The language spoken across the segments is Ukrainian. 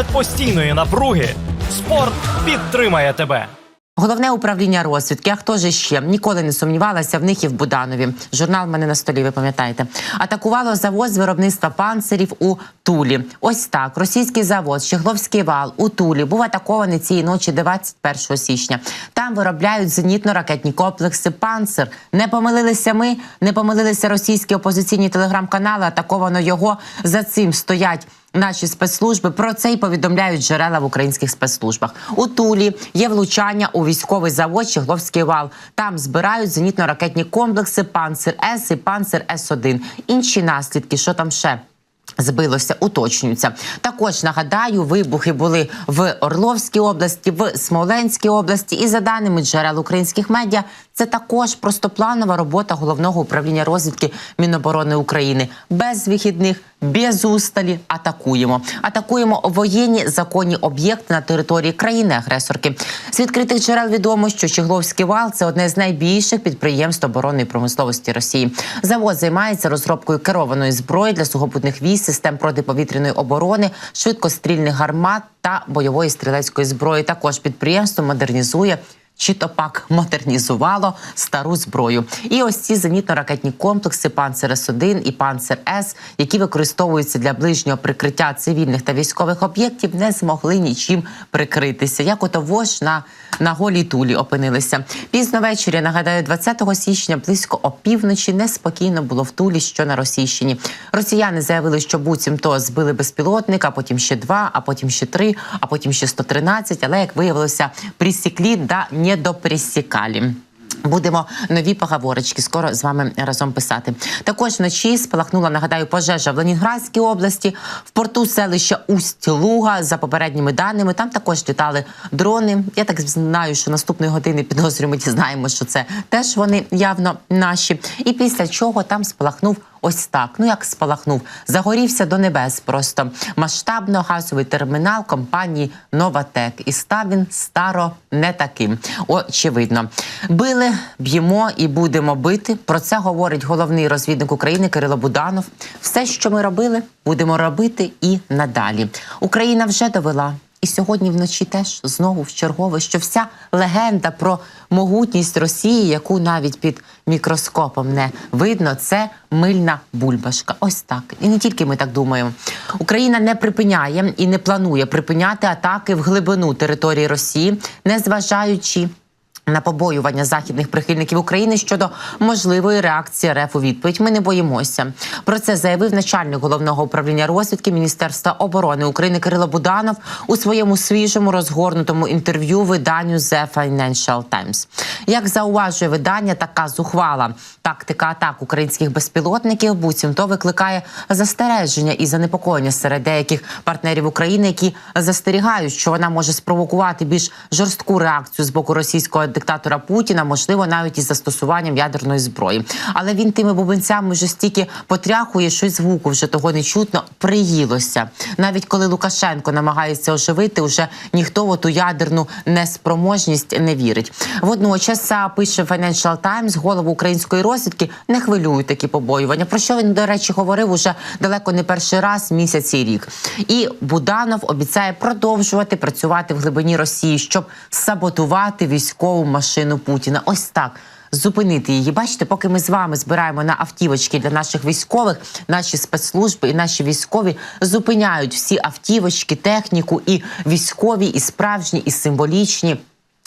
Серед постійної напруги спорт підтримає тебе. Головне управління розвідки. А хто ж ще ніколи не сумнівалася в них і в Буданові. Журнал мене на столі. Ви пам'ятаєте, атакувало завод з виробництва панцирів у Тулі. Ось так. Російський завод Щегловський вал у Тулі був атакований цієї ночі, 21 січня. Там виробляють зенітно-ракетні комплекси Панцир. Не помилилися ми, не помилилися російські опозиційні телеграм-канали. Атаковано його. За цим стоять. Наші спецслужби про це й повідомляють джерела в українських спецслужбах. У Тулі є влучання у військовий завод Щегловський вал. Там збирають зенітно-ракетні комплекси Панцир С і Панцир С 1 Інші наслідки, що там ще. Збилося, уточнюються. Також нагадаю, вибухи були в Орловській області, в Смоленській області. І за даними джерел українських медіа, це також простопланова робота головного управління розвідки Міноборони України. Без вихідних, без усталі атакуємо. Атакуємо воєнні законні об'єкти на території країни-агресорки. З відкритих джерел відомо, що Щегловський вал це одне з найбільших підприємств оборонної промисловості Росії. Завод займається розробкою керованої зброї для сухопутних військ, систем протиповітряної оборони, швидкострільних гармат та бойової стрілецької зброї. Також підприємство модернізує. Чи то пак модернізувало стару зброю, і ось ці зенітно-ракетні комплекси Панцер С 1 і Панцер С, які використовуються для ближнього прикриття цивільних та військових об'єктів, не змогли нічим прикритися. Як ото вож на, на голій тулі опинилися. Пізно ввечері, нагадаю, 20 січня, близько опівночі, неспокійно було в Тулі, що на Російщині. Росіяни заявили, що буцімто збили безпілотника, а потім ще два, а потім ще три, а потім ще 113, Але як виявилося, присіклі да не доприсікалі. Будемо нові поговорочки скоро з вами разом писати. Також вночі спалахнула, нагадаю, пожежа в Ленінградській області, в порту селища Усть-Луга. За попередніми даними, там також літали дрони. Я так знаю, що наступної години підозрюємо, дізнаємо, що це теж вони явно наші. І після чого там спалахнув. Ось так, ну як спалахнув, загорівся до небес. Просто масштабно газовий термінал компанії Новатек, і став він старо не таким. Очевидно, били, б'ємо і будемо бити. Про це говорить головний розвідник України Кирило Буданов. Все, що ми робили, будемо робити і надалі. Україна вже довела. І сьогодні вночі теж знову в чергове, що вся легенда про могутність Росії, яку навіть під мікроскопом не видно, це мильна бульбашка. Ось так. І не тільки ми так думаємо. Україна не припиняє і не планує припиняти атаки в глибину території Росії, незважаючи на побоювання західних прихильників України щодо можливої реакції РФ у відповідь. Ми не боїмося. Про це заявив начальник головного управління розвідки Міністерства оборони України Кирило Буданов у своєму свіжому розгорнутому інтерв'ю виданню The Financial Times. Як зауважує видання, така зухвала тактика атак українських безпілотників буцімто викликає застереження і занепокоєння серед деяких партнерів України, які застерігають, що вона може спровокувати більш жорстку реакцію з боку російського диктатора Путіна, можливо, навіть із застосуванням ядерної зброї. Але він тими бубенцями вже стільки потряхує, що й звуку вже того не чутно приїлося. Навіть коли Лукашенко намагається оживити, уже ніхто в ту ядерну неспроможність не вірить. Водночас пише Financial Times, голову української розвідки не хвилюють такі побоювання. Про що він до речі говорив уже далеко не перший раз, місяць і рік. І Буданов обіцяє продовжувати працювати в глибині Росії, щоб саботувати військову машину Путіна. Ось так. Зупинити її, бачите, поки ми з вами збираємо на автівочки для наших військових, наші спецслужби і наші військові зупиняють всі автівочки, техніку, і військові, і справжні, і символічні.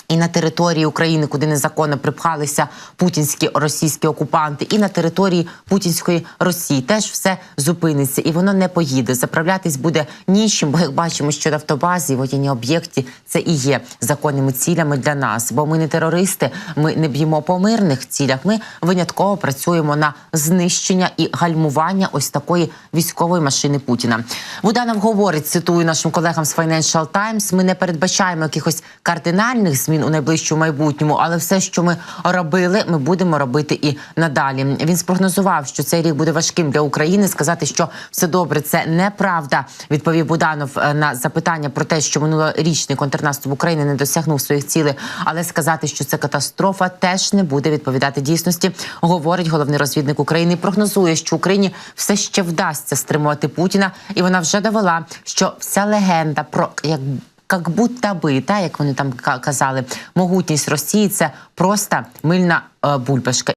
І на території України, куди незаконно припхалися путінські російські окупанти, і на території путінської Росії теж все зупиниться, і воно не поїде. Заправлятись буде нічим, бо як бачимо, що на автобазі воєнні об'єкті це і є законними цілями для нас. Бо ми не терористи, ми не б'ємо по мирних цілях. Ми винятково працюємо на знищення і гальмування ось такої військової машини Путіна. Буданов говорить, цитую нашим колегам з Financial Times, Ми не передбачаємо якихось кардинальних змін у найближчому майбутньому, але все, що ми робили, ми будемо робити і надалі. Він спрогнозував, що цей рік буде важким для України. Сказати, що все добре, це неправда. Відповів Буданов е, на запитання про те, що минулорічний контрнаступ України не досягнув своїх цілей, але сказати, що це катастрофа, теж не буде відповідати дійсності. Говорить головний розвідник України. Прогнозує, що Україні все ще вдасться стримувати Путіна, і вона вже довела, що вся легенда про як. Як будто би, та як вони там ка- казали, могутність Росії це просто мильна е, бульбашка.